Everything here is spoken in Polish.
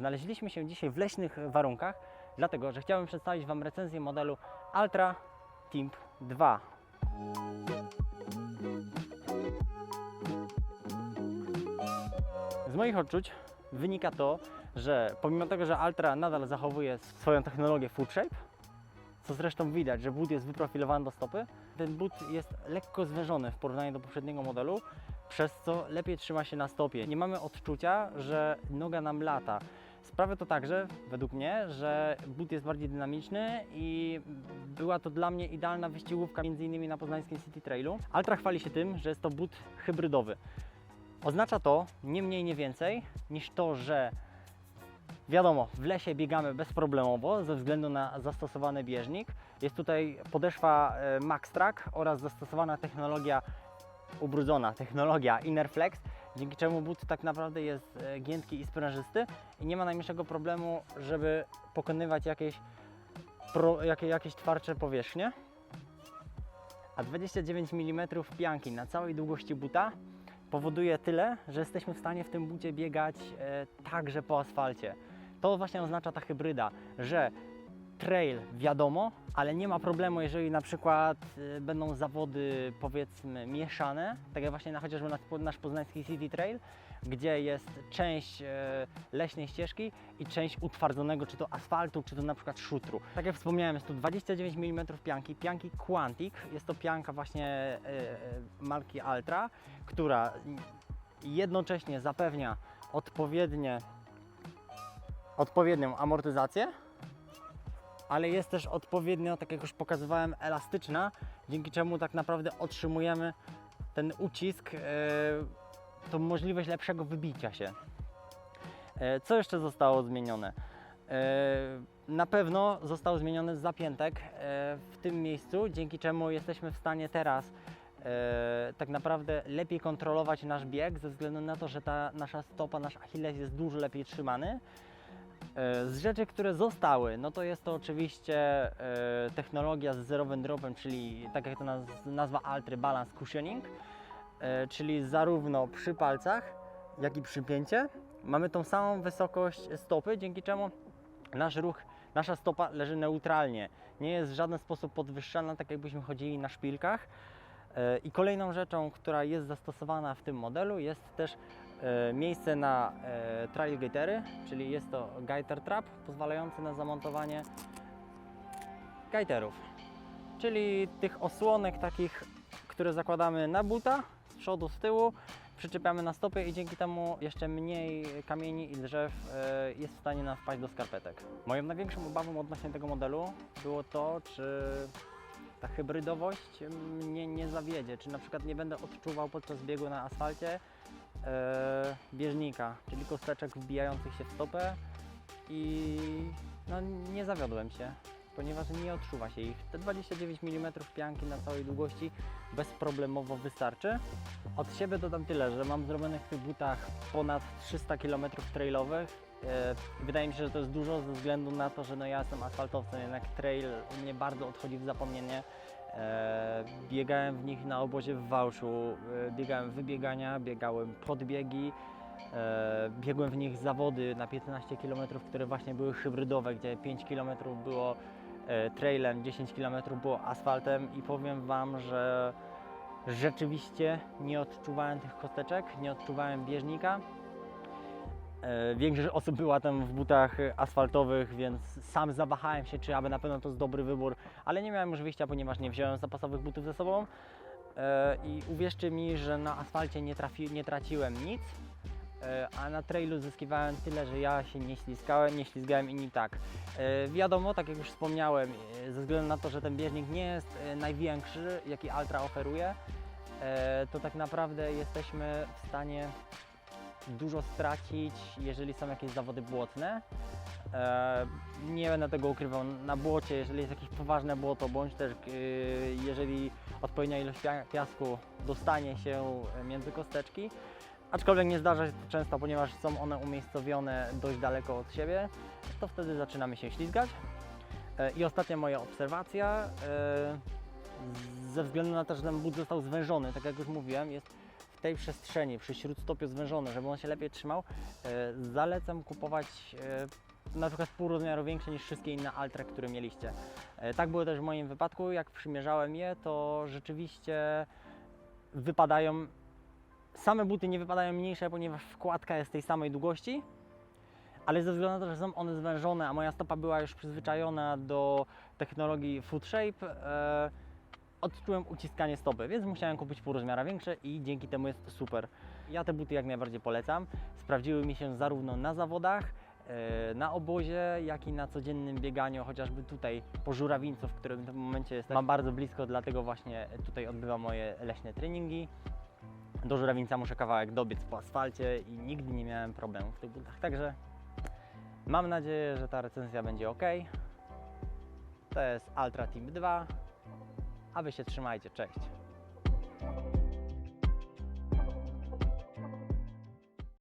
Znaleźliśmy się dzisiaj w leśnych warunkach, dlatego że chciałem przedstawić Wam recenzję modelu Ultra Timp 2. Z moich odczuć wynika to, że pomimo tego, że Ultra nadal zachowuje swoją technologię foot shape, co zresztą widać, że but jest wyprofilowany do stopy, ten but jest lekko zwężony w porównaniu do poprzedniego modelu, przez co lepiej trzyma się na stopie. Nie mamy odczucia, że noga nam lata. Sprawia to także, według mnie, że but jest bardziej dynamiczny i była to dla mnie idealna wyścigówka m.in. na poznańskim City Trailu. Ultra chwali się tym, że jest to but hybrydowy. Oznacza to nie mniej, nie więcej niż to, że Wiadomo, w lesie biegamy bezproblemowo ze względu na zastosowany bieżnik. Jest tutaj podeszwa e, Maxtrack oraz zastosowana technologia ubrudzona, technologia Innerflex, dzięki czemu but tak naprawdę jest e, giętki i sprężysty i nie ma najmniejszego problemu, żeby pokonywać jakieś, pro, jakie, jakieś twardsze powierzchnie. A 29 mm pianki na całej długości buta powoduje tyle, że jesteśmy w stanie w tym bucie biegać e, także po asfalcie. To właśnie oznacza ta hybryda, że trail wiadomo, ale nie ma problemu, jeżeli na przykład e, będą zawody powiedzmy mieszane, tak jak właśnie na chociażby nasz, poznański City Trail, gdzie jest część e, leśnej ścieżki i część utwardzonego czy to asfaltu, czy to na przykład szutru. Tak jak wspomniałem, jest tu 29 mm pianki, pianki Quantic, jest to pianka właśnie e, marki Ultra, która jednocześnie zapewnia odpowiednie, odpowiednią amortyzację, ale jest też odpowiednio, tak jak już pokazywałem, elastyczna, dzięki czemu tak naprawdę otrzymujemy ten ucisk, e, tą możliwość lepszego wybicia się. E, Co jeszcze zostało zmienione? E, Na pewno został zmieniony zapiętek w tym miejscu, dzięki czemu jesteśmy w stanie teraz tak naprawdę lepiej kontrolować nasz bieg, ze względu na to, że ta nasza stopa, nasz Achilles jest dużo lepiej trzymany. E, Z rzeczy, które zostały, no to jest to oczywiście e, technologia z zerowym dropem, czyli tak jak to naz- nazwa Altry Balance Cushioning, e, czyli zarówno przy palcach, jak i przy pięcie mamy tą samą wysokość stopy, dzięki czemu nasz ruch, nasza stopa leży neutralnie. Nie jest w żaden sposób podwyższana, tak jakbyśmy chodzili na szpilkach. I kolejną rzeczą, która jest zastosowana w tym modelu jest też miejsce na e, trail gaitery, czyli jest to gaiter trap pozwalający na zamontowanie gaiterów, czyli tych osłonek takich, które zakładamy na buta z przodu, z tyłu, przyczepiamy na stopę i dzięki temu jeszcze mniej kamieni i drzew e, jest w stanie nam wpaść do skarpetek. Moją największą obawą odnośnie tego modelu było to, czy ta hybrydowość mnie nie zawiedzie, czy na przykład nie będę odczuwał podczas biegu na asfalcie e, bieżnika, czyli kosteczek wbijających się w stopę i no, nie zawiodłem się, ponieważ nie odczuwa się ich. Te 29 mm pianki na całej długości bezproblemowo wystarczy. Od siebie dodam tyle, że mam zrobionych w tych butach ponad 300 km trailowych. E, Wydaje mi się, że to jest dużo ze względu na to, że no ja jestem asfaltowcem, jednak trail u mnie bardzo odchodzi w zapomnienie. E, biegałem w nich na obozie w Wałszu, e, biegałem wybiegania, biegałem podbiegi, e, biegłem w nich zawody na 15 km, które właśnie były hybrydowe, gdzie 5 km było trailem, 10 km było asfaltem. I powiem Wam, że rzeczywiście nie odczuwałem tych kosteczek, nie odczuwałem bieżnika. E, Większość osób była tam w butach asfaltowych, więc sam zawahałem się, czy aby na pewno to jest dobry wybór, ale nie miałem już wyjścia, ponieważ nie wziąłem zapasowych butów ze sobą. E, I uwierzcie mi, że na asfalcie nie, trafi, nie traciłem nic, e, a na trailu zyskiwałem tyle, że ja się nie ślizgałem, nie ślizgałem inni tak. Wiadomo, tak jak już wspomniałem, ze względu na to, że ten bieżnik nie jest największy, jaki Ultra oferuje, to tak naprawdę jesteśmy w stanie dużo stracić, jeżeli są jakieś zawody błotne. E, nie będę tego ukrywał. Na błocie, jeżeli jest jakieś poważne błoto, bądź też e, jeżeli odpowiednia ilość pia- piasku dostanie się między kosteczki, aczkolwiek nie zdarza się to często, ponieważ są one umiejscowione dość daleko od siebie, to wtedy zaczynamy się ślizgać. E, I ostatnia moja obserwacja, ze względu na to, że ten but został zwężony, tak jak już mówiłem, jest w tej przestrzeni przy śródstopiu zwężone, żeby on się lepiej trzymał, e, zalecam kupować e, na przykład pół rozmiaru większe niż wszystkie inne Altre, które mieliście. E, Tak było też w moim wypadku, jak przymierzałem je, to rzeczywiście wypadają, same buty nie wypadają mniejsze, ponieważ wkładka jest tej samej długości, ale ze względu na to, że są one zwężone, a moja stopa była już przyzwyczajona do technologii Foot Shape, odczułem uciskanie stopy, więc musiałem kupić pół rozmiara większe i dzięki temu jest super. Ja te buty jak najbardziej polecam. Sprawdziły mi się zarówno na zawodach, e, na obozie, jak i na codziennym bieganiu, chociażby tutaj po Żurawińcu, w którym w tym momencie jestem. Mam bardzo blisko, dlatego właśnie tutaj odbywam moje leśne treningi. Do Żurawińca muszę kawałek dobiec po asfalcie i nigdy nie miałem problemu w tych butach. Także mam nadzieję, że ta recenzja będzie ok. To jest Ultra Team 2, a Wy się trzymajcie, cześć.